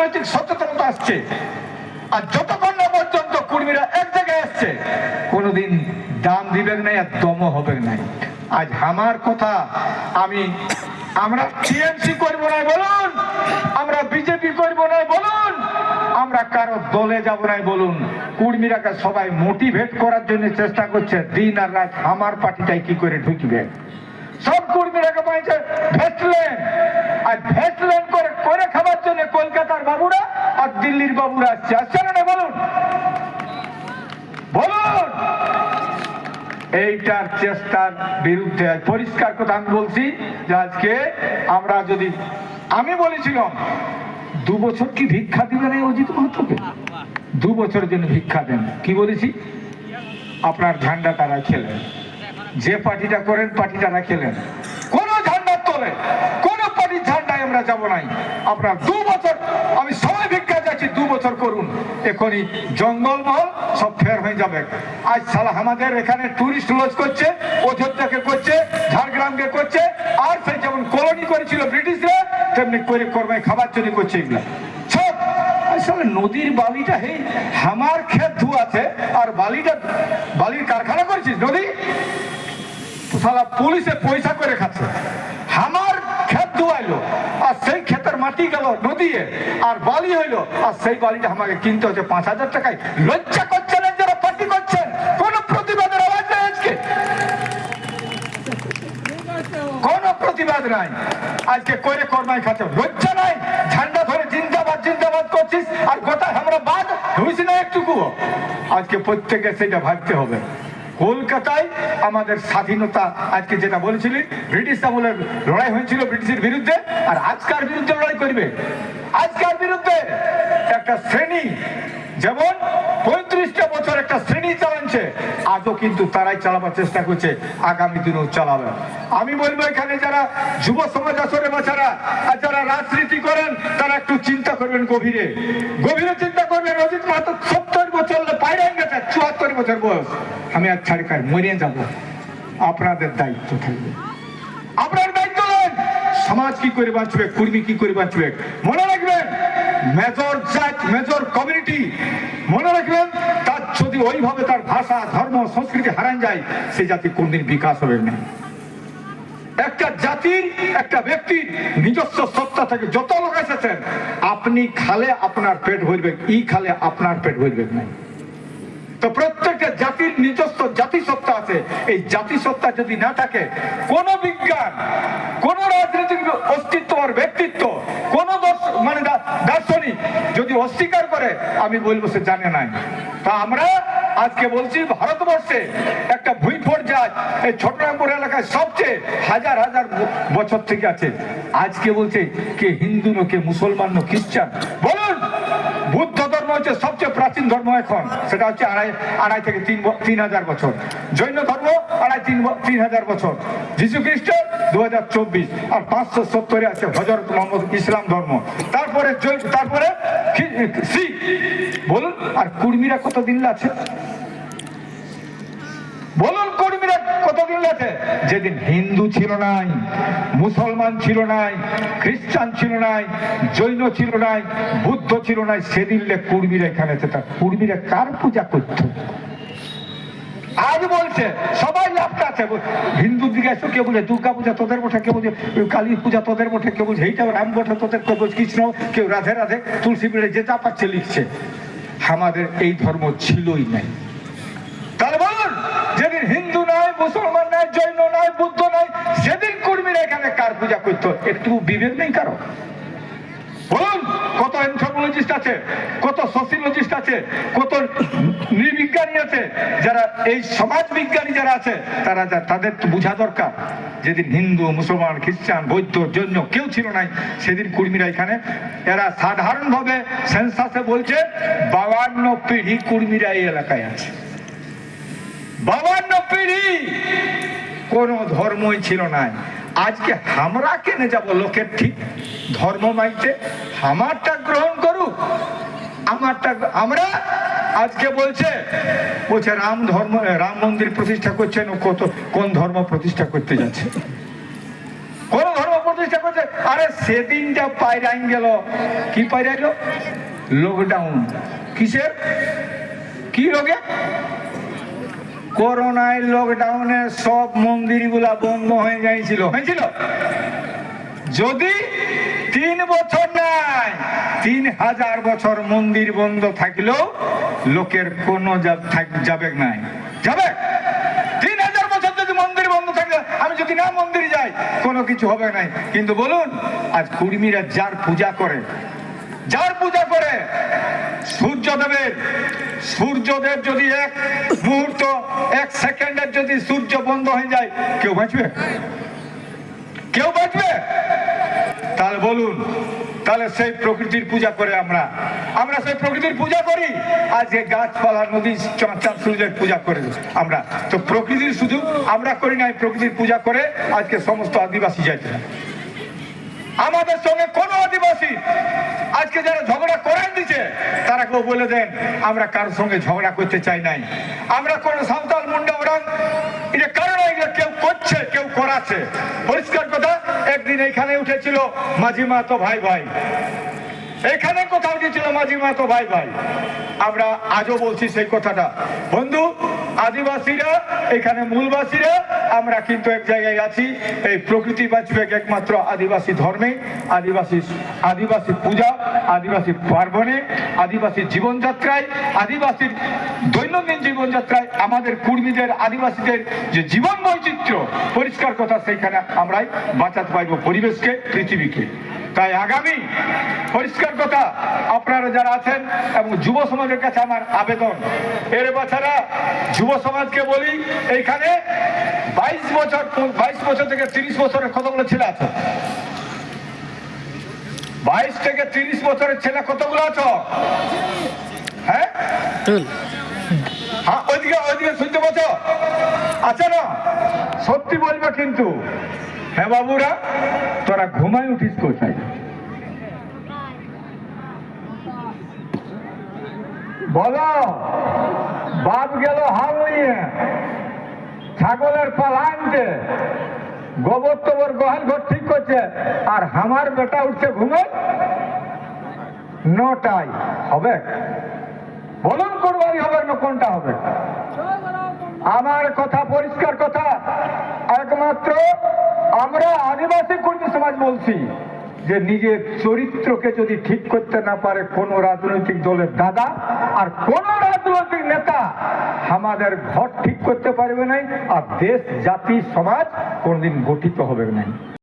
রাজনৈতিক সচেতনতা আসছে। আর যতক্ষণ না পর্যন্ত কর্মীরা এক জায়গায় আসছে, কোনোদিন দাম দিবেন নাই আর দম হবে নাই। আজ আমার কথা আমি, আমরা টিএমসি করব না বলুন, আমরা বিজেপি করব না বলুন, আমরা কারও দলে যাব নাই বলুন। কর্মীরাকে সবাই মোটিভেট করার জন্য চেষ্টা করছে, দিন আর রাত আমার পার্টিটাই কি করে ঢুকবে। সব কর্মীরাকে পাইছে ভেস্টলেন আর ভেস্টলেন করে করে খাবার জন্য কলকাতার বাবুরা আর দিল্লির বাবুরা আসছে আসছে না বলুন। বলুন। এইটার চেষ্টার বিরুদ্ধে পরিষ্কার কথা আমি বলছি যে আজকে আমরা যদি, আমি বলেছিলাম, দু বছর কি ভিক্ষা দিবেন এই অজিত মাহাতোকে? দু বছরের জন্য ভিক্ষা দেন। কি বলেছি? আপনার ঝান্ডা তারা খেলেন। যে পার্টিটা করেন, পার্টিটা রাখেলেন কোন ঝান্ডার তোলে, কোন পার্টির ঝান্ডায় আমরা যাব নাই। আপনার দু বছর আমি সময় ভিক্ষা যাচ্ছি দু বছর করুন এখনই জঙ্গলমহল সব ফের হয়ে যাবে। আজ সালা আমাদের এখানে টুরিস্ট লজ করছে, অযোধ্যাকে করছে, ঝাড়গ্রামকে করছে, আর সেই যেমন কলোনি করেছিল ব্রিটিশরা, তেমনি করে কর্মে খাবার জন্য করছে এগুলা। নদীর বালিটা, হে, আমার ক্ষেত ধুয়াছে আর বালিটা, বালির কারখানা করেছিস নদী? পুলিশে পয়সা করে খাচ্ছে। আমার ধুয়াইলো আর সেই ক্ষেতের মাটি গেল নদীয়ে। আর বালি হইল, আর সেই বালিটা আমাকে কিনতে হচ্ছে পাঁচ হাজার টাকায়। লজ্জা করছেন যারা পার্টি করছেন, কোন প্রতিবাদের আওয়াজ নেই আজকে। কোন প্রতিবাদ নাই। আজকে করে কর্মায় খাচ্ছে, লজ্জা নাই। ঝান্ডা ধরে জিন্দাবাদ জিন্দাবাদ করছিস, আর গোটা আমরা বাদ হইছি না একটুকু আজকে প্রত্যেকে সেটা ভাবতে হবে। কলকাতায় আমাদের স্বাধীনতা, আজকে যেটা বলেছিলি, ব্রিটিশ আমলের লড়াই হয়েছিল ব্রিটিশের বিরুদ্ধে, আর আজকার বিরুদ্ধে লড়াই করবে। আজকার বিরুদ্ধে একটা শ্রেণি, যেমন পঁয়ত্রিশটা বছর একটা শ্রেণি চালাচ্ছে, আজও কিন্তু তারাই চালাবার চেষ্টা করছে, আগামী দিনেও চালাবে। আমি বলব এখানে যারা যুব সমাজ আসরে বাচ্চারা আর যারা রাজনীতি করেন, তারা একটু চিন্তা করবেন গভীরে। গভীরে চিন্তা করবেন অজিত মাহাতো সত্তর বছর বাইরে গেছে চুয়াত্তর বছর বয়স আমি আর ছাড়ি খাই মরিয়ে যাব। আপনাদের দায়িত্ব থাকবে। আপনার দায়িত্ব নেন। সমাজ কি করে বাঁচবে, কর্মী কি করে বাঁচবে, মনে রাখবেন মেজর জাত মেজর কমিউনিটি মনে রাখবেন, তার যদি ওইভাবে তার ভাষা, ধর্ম, সংস্কৃতি হারান যায় সেই জাতি কোনদিন বিকাশ হবে না। একটা জাতির একটা ব্যক্তির নিজস্ব সত্তা থেকে যত লোক এসেছেন, আপনি খালে আপনার পেট ভরবে, ই খালে আপনার পেট ভরবে না তো প্রত্যেকটা জাতির নিজস্ব জাতিসত্তা আছে। এই জাতিসত্তা যদি না থাকে, কোন বিজ্ঞান, কোন রাজনৈতিক অস্তিত্ব আর ব্যক্তিত্ব, কোন মানে দার্শনিক যদি অস্বীকার করে, আমি বলব সে জানে নাই। তা আমরা আজকে বলছি ভারতবর্ষে একটা ভুইফোড় জাত এই ছোটরামপুর এলাকায় সবচেয়ে হাজার হাজার বছর থেকে আছে। আজকে বলছে কে হিন্দু নো কে মুসলমান নো খ্রিস্টান। বলুন! বুদ্ধ ধর্ম হচ্ছে সবচেয়ে প্রাচীন ধর্ম এখন। সেটা হচ্ছে আড়াই আড়াই থেকে তিন তিন হাজার বছর। জৈন ধর্ম আড়াই তিন তিন হাজার বছর। যীশু খ্রিস্ট দু হাজার চব্বিশ। আর পাঁচশো সত্তরে আছে হজরত মোহাম্মদ ইসলাম ধর্ম। তারপরে তারপরে শিখ। বলুন, আর কুর্মীরা কতদিন আছে বলুন কর্মীরা কতদিন আছে যেদিন হিন্দু ছিল নাই, মুসলমান ছিল নাই, খ্রিস্টান ছিল নাই, জৈন ছিল নাই, বুদ্ধ ছিল নাই, সেদিন কুর্মীরা এখানে আছে তা কুর্মীরা কার পূজা করত? আজ বলছে, সবাই লাভটা আছে। হিন্দু দিকে এসো কেউ বলে দুর্গা পূজা তোদের বটে কেউ বলছে? কালী পূজা তোদের মঠে কেউ বলছে? এইটা রাম বটে, তোদের কেউ বলছে? কৃষ্ণ, কেউ রাধে রাধে, তুলসী বেড়ে যে যা পাচ্ছে লিখছে। আমাদের এই ধর্ম ছিলই নাই তাহলে বলুন যেদিন হিন্দু নয় মুসলমান নয় জৈন নয় বুদ্ধ নয়। সেদিন কর্মীরা এখানে কার পূজা করতো, একটু বিবেক নেই কারও? কত এনথ্রোপোলজিস্ট আছে, কত সোসিওলজিস্ট আছে, কত নৃবিজ্ঞানী আছে, যারা এই সমাজ বিজ্ঞানী যারা আছে, তারা তাদের তো বোঝা দরকার। যেদিন হিন্দু, মুসলমান, খ্রিস্টান, বৌদ্ধ, জৈন কেউ ছিল নাই, সেদিন কর্মীরা এখানে, এরা সাধারণভাবে সেন্সাসে বলছে, বাবান্ন পিঢ়ি কর্মীরা এই এলাকায় আছে। বাবান্ন পিঢ়ি কোন ধর্মই ছিল না। আজকে আমরা কেনে যাব লোকের ঠিক ধর্ম মাইতে? আমারটা গ্রহণ করুক। আমারটা আমরা আজকে বলছে বলছে রাম ধর্ম, রাম মন্দির প্রতিষ্ঠা করছেন, ও কত, কোন ধর্ম প্রতিষ্ঠা করতে যাচ্ছে? কোন ধর্ম প্রতিষ্ঠা করছে? আরে সেদিনটা পায়রাইন গেল। কি পায়রাইল? লকডাউন কিসের? কি রোগে? করোনায় লকডাউনে সব মন্দিরগুলা বন্ধ হয়ে যাইছিল। হয়েছিল? যদি তিন বছর নাই, তিন হাজার বছর মন্দির বন্ধ থাকলেও লোকের কোনো যাবে নাই। যাবে? তিন হাজার বছর যদি মন্দির বন্ধ থাকে আমি যদি না মন্দির যাই, কোনো কিছু হবে নাই। কিন্তু বলুন, আজ কুর্মীরা যার পূজা করে যার পূজা করে সূর্যদেবের সূর্যদেব যদি এক মুহূর্ত, এক সেকেন্ডের যদি সূর্য বন্ধ হয়ে যায়, কেউ বাঁচবে? কেউ বাঁচবে? তাহলে বলুন, তাহলে সেই প্রকৃতির পূজা করে আমরা। আমরা সেই প্রকৃতির পূজা করি আজকে গাছপালা, নদী চাঁদ সূর্যের পূজা করে আমরা। তো প্রকৃতির শুধু আমরা করি নাই প্রকৃতির পূজা করে আজকে সমস্ত আদিবাসী যাইতে আমাদের সঙ্গে কোন আদিবাসী আজকে যারা ঝগড়া করাই দিচ্ছে তারা কেউ বলে দেন, আমরা কারোর সঙ্গে ঝগড়া করতে চাই নাই। আমরা কোন সাঁওতাল মুন্ডা ওরাং এটা কারণ এগুলো কেউ করছে, কেউ করাচ্ছে। পরিষ্কার কথা, একদিন এখানে উঠেছিল মাঝি মাতো ভাই ভাই। এখানে কোথাও উঠেছিল মাঝি মাতো ভাই ভাই। আমরা আজও বলছি সেই কথাটা। বন্ধু আদিবাসীরা, এখানে মূলবাসীরা, আমরা কিন্তু এক জায়গায় আছি। এই প্রকৃতি বাঁচবে একমাত্র আদিবাসী ধর্মে, আদিবাসী আদিবাসী পূজা, আদিবাসী পার্বণে, আদিবাসী জীবনযাত্রায়, আদিবাসীর দৈনন্দিন জীবনযাত্রায় আমাদের কুর্মীদের, আদিবাসীদের যে জীবন বৈচিত্র্য, পরিষ্কার কথা সেইখানে আমরাই বাঁচাতে পারব পরিবেশকে, পৃথিবীকে। তাই আগামী পরিষ্কার কথা আপনারা যারা আছেন এবং যুব সমাজের কাছে আমার আবেদন এর বাছাড়া যুব সমাজকে বলি এইখানে বাইশ বছর বাইশ বছর থেকে তিরিশ বছরের কতগুলো ছেলে আছে? বাইশ থেকে তিরিশ বছরের ছেলে কতগুলো আছো? হ্যাঁ? হ্যাঁ ওইদিকে ওইদিকে শুনতে পাচ্ছ? আছে না? সত্যি বলবে কিন্তু। হ্যাঁ বাবুরা, তোরা ঘুমাই উঠিস কোথায়? বলো বাপ গেল হাল নিয়ে। ছাগলের পালা আনতে। গোবর তোবর গোহাল ঘর ঠিক করছে। আর আমার বেটা উঠছে ঘুমে নটায় হবে। বলুন কোরবানি হবে না কোনটা হবে? আমার কথা পরিষ্কার কথা। একমাত্র আমরা আদিবাসী কর্মী সমাজ বলছি যে নিজের চরিত্রকে যদি ঠিক করতে না পারে কোন রাজনৈতিক দলের দাদা আর কোন রাজনৈতিক নেতা আমাদের ঘর ঠিক করতে পারবে নাই আর দেশ, জাতি, সমাজ কোনদিন গঠিত হবে নাই।